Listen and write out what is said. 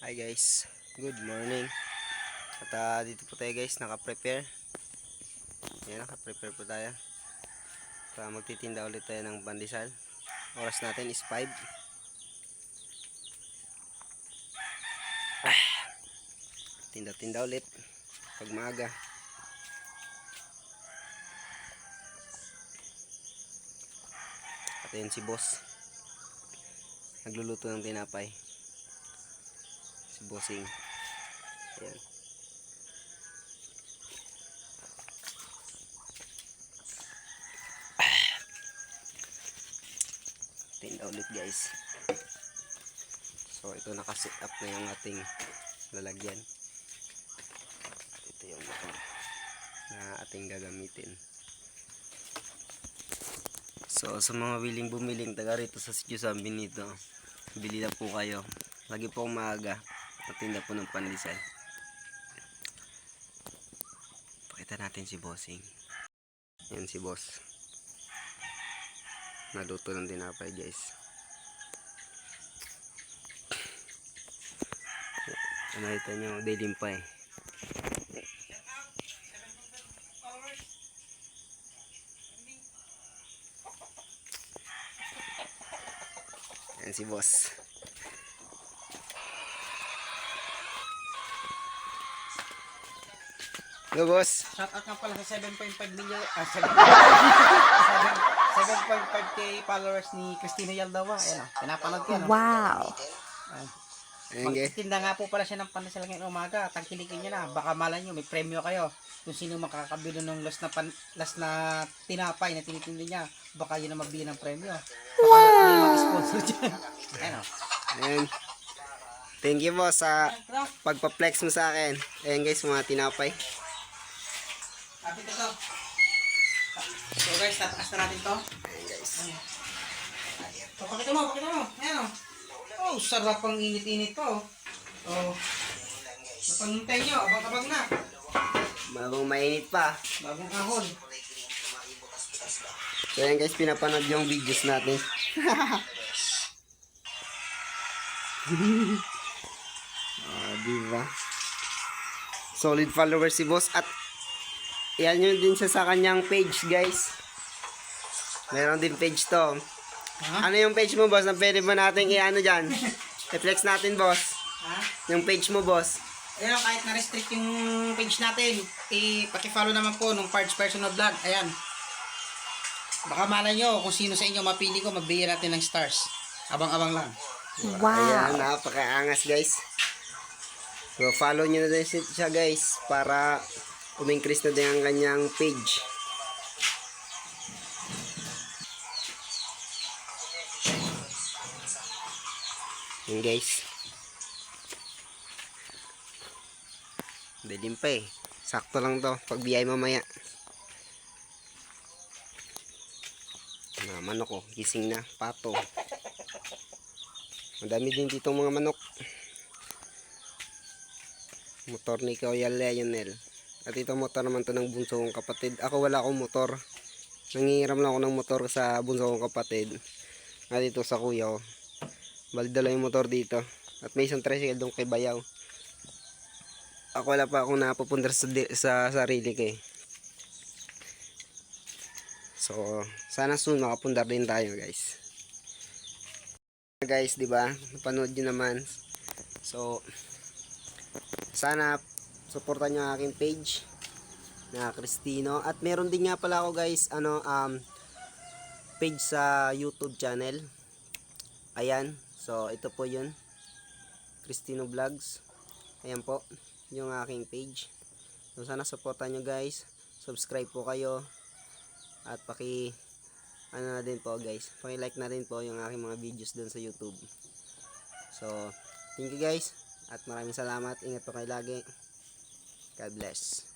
Hi guys, good morning. At ah, dito po tayo guys, naka-prepare. Yan, naka-prepare po tayo. Para magtitinda ulit tayo ng pandesal. Oras natin is 5. Ah, tinda-tinda ulit. Pag maaga. At yun si boss. Nagluluto ng tinapay si bossing. Ayan. Tinda ulit guys. So ito nakaset up na yung ating lalagyan. Ito yung motor na ating gagamitin. So sa mga willing bumiling taga rito sa Sitio San Benito bili na po kayo. Lagi po umaga Patinda po ng pandesal. Pakita natin si Bossing. Yan si Boss. Naluto ng tinapay guys. Nakita nyo, dilim pa eh. Yan si Boss. Go boss. Shout out nga pala sa 7.5 million, ah, 7, 7.5k followers ni Christina Yaldawa. Ayan o, pinapanood ko. Wow. Ayan guys. Magtitinda nga po pala siya ng pandesal ngayong umaga. Tangkilikin niyo na. Baka malay nyo, may premyo kayo. Kung sino makakabilo ng last na, pan, last na tinapay na tinitinda niya, baka yun ang magbili ng premyo. Baka may mag-sponsor dyan. Ayan o. Ayan. Thank you boss sa pagpa-flex mo sa akin. Ayan guys, mga tinapay. Kapit ito. So guys, tataas na natin to. Ayan guys. So, pakita mo, pakita mo. Ayan o. Oh, sarap ang init-init to. Oh. Napangintay nyo, abang-abang na. Mabang mainit pa. Bagong ahon. So ayan guys, pinapanood yung videos natin. ah, diba? Solid follower si boss at yan yun din siya sa kanyang page guys. Meron din page to. Ha? Ano yung page mo boss na pwede ba natin i-ano dyan? I-flex natin boss. Ha? Yung page mo boss. Ayan, kahit na-restrict yung page natin, i-pakifollow naman po nung Parts Personal Vlog. Ayan. Baka malay nyo kung sino sa inyo mapili ko, magbigyan natin ng stars. Abang-abang lang. Ayan, Wow. napakaangas guys. So, follow nyo na din si- siya guys para umingkrease na din ang kanyang page. Yun guys. Dilim pa eh. Sakto lang to. Pag biyay mamaya. Mga manok ko. Gising na. Pato. Madami din dito mga manok. Motor ni Kuya Lionel. At ito motor naman to ng bunso kong kapatid. Ako wala akong motor. Nangingiram lang ako ng motor sa bunso kong kapatid. At ito sa kuya ko. Bali dala yung motor dito. At may isang tricycle doon kay Bayaw. Ako wala pa akong napupundar sa, sa sarili ko eh. So, sana soon makapundar din tayo guys guys, 'di ba? Napanood niyo naman. So sana suportahan niyo ang aking page na Cristino at meron din nga pala ako guys, ano um page sa YouTube channel. Ayan. So ito po 'yun. Cristino Vlogs. Ayan po yung aking page. So sana suportahan niyo guys. Subscribe po kayo at paki ano na din po guys paki-like na din po yung aking mga videos doon sa YouTube so thank you guys at maraming salamat ingat po kayo lagi God bless